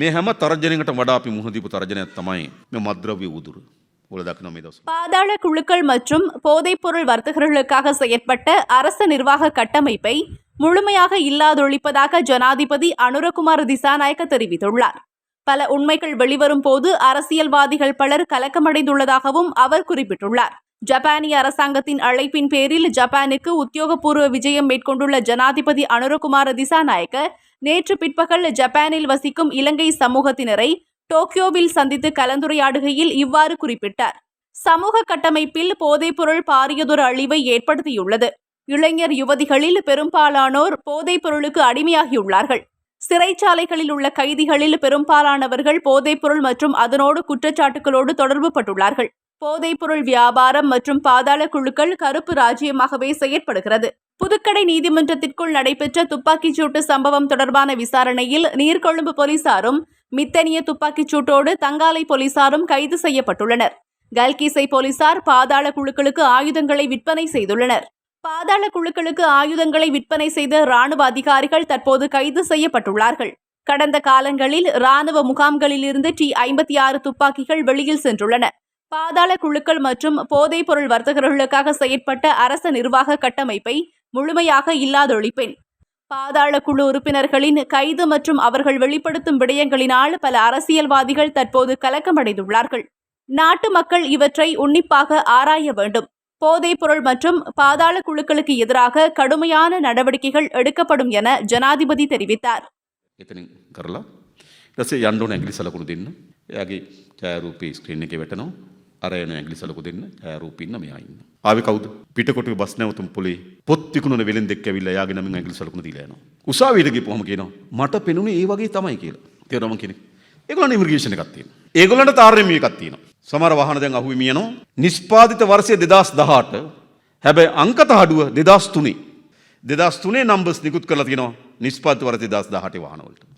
මේ හැම තර්ජනයකට වඩා අපි මුහුණ දීපු තර්ජනයක් තමයි මේ මද්‍රව්‍ය උදුර. ඔයාලා දකිනවා මේ දවස්වල. பாதாள குழுக்கள் மற்றும் போதைப்பொருள் வர்த்தகர்களுக்காக செயற்பட்ட அரசு நிர்வாக கட்டமைப்பை முழுமையாக இல்லாதொழிப்பதாக ஜனாதிபதி அனுரகுமார் திசாநாயக்க தெரிவித்துள்ளார் பல உண்மைகள் வெளிவரும் போது அரசியல்வாதிகள் பலர் கலக்கமடைந்துள்ளதாகவும் அவர் குறிப்பிட்டுள்ளார் ஜப்பானிய அரசாங்கத்தின் அழைப்பின் பேரில் ஜப்பானுக்கு உத்தியோகபூர்வ விஜயம் மேற்கொண்டுள்ள ஜனாதிபதி அனுரகுமார திசாநாயக்க நேற்று பிற்பகல் ஜப்பானில் வசிக்கும் இலங்கை சமூகத்தினரை டோக்கியோவில் சந்தித்து கலந்துரையாடுகையில் இவ்வாறு குறிப்பிட்டார். சமூக கட்டமைப்பில் போதைப்பொருள் பாரியதொரு அழிவை ஏற்படுத்தியுள்ளது. இளைஞர் யுவதிகளில் பெரும்பாலானோர் போதைப்பொருளுக்கு அடிமையாகியுள்ளார்கள். சிறைச்சாலைகளில் உள்ள கைதிகளில் பெரும்பாலானவர்கள் போதைப்பொருள் மற்றும் அதனோடு குற்றச்சாட்டுகளோடு தொடர்பு பட்டுள்ளார்கள் போதைப்பொருள் வியாபாரம் மற்றும் பாதாள குழுக்கள் கருப்பு ராஜ்யமாகவே செயற்படுகிறது. புதுக்கடை நீதிமன்றத்திற்குள் நடைபெற்ற துப்பாக்கிச் சூட்டு சம்பவம் தொடர்பான விசாரணையில் நீர்கொழும்பு போலீசாரும் மித்தனிய துப்பாக்கிச் சூட்டோடு தங்காலை போலீசாரும் கைது செய்யப்பட்டுள்ளனர். கல்கிசை போலீசார் பாதாள குழுக்களுக்கு ஆயுதங்களை விற்பனை செய்துள்ளனர். பாதாள குழுக்களுக்கு ஆயுதங்களை விற்பனை செய்த ராணுவ அதிகாரிகள் தற்போது கைது செய்யப்பட்டுள்ளார்கள். கடந்த காலங்களில் ராணுவ முகாம்களிலிருந்து டி ஐம்பத்தி ஆறு துப்பாக்கிகள் வெளியில் சென்றுள்ளன. பாதாள குழுக்கள் மற்றும் போதைப்பொருள் வர்த்தகர்களுக்காக செயற்பட்ட அரச நிர்வாக கட்டமைப்பை முழுமையாக இல்லாதொழிப்பேன். பாதாள குழு உறுப்பினர்களின் கைது மற்றும் அவர்கள் வெளிப்படுத்தும் விடயங்களினால் பல அரசியல்வாதிகள் தற்போது கலக்கமடைந்துள்ளார்கள். நாட்டு மக்கள் இவற்றை உன்னிப்பாக ஆராய வேண்டும். போதைப்பொருள் மற்றும் பாதாள குழுக்களுக்கு எதிராக கடுமையான நடவடிக்கைகள் எடுக்கப்படும் என ஜனாதிபதி தெரிவித்தார். எத்தனை කරලා ඊට පස්සේ යන්න ඕන ඇඟිලි සලකුණු දෙන්න. එයාගේ ඡායාරූපේ ස්ක්‍රීන් එකේ වැටෙනවා. අර යන ඇඟිලි සලකුණු දෙන්න. ඡායාරූපේ ඉන්න මෙයා ඉන්න. ආවේ කවුද? පිටකොටුවේ බස් නැවතුම් පොලේ පොත් විකුණන වෙලෙන්දෙක් ඇවිල්ලා එයාගේ නමින් ඇඟිලි සලකුණු දීලා යනවා. උසාවියට ගිහපුවම කියනවා මට පෙනුනේ ඒ වගේ තමයි කියලා. තේරෙනවද කෙනෙක්? ඒගොල්ලන්ට ඉමිග්‍රේෂන් එකක් තියෙනවා. ඒගොල්ලන්ට තාරණය එකක් තියෙනවා. සමහර වාහන දැන් අහුවෙමි යනවා. නිෂ්පාදිත වර්ෂය 2018 හැබැයි අංක තහඩුව 2003. 2003 නම්බර්ස් නිකුත් කරලා තියෙනවා නිෂ්පාදිත වර්ෂය 2018 වාහනවලට.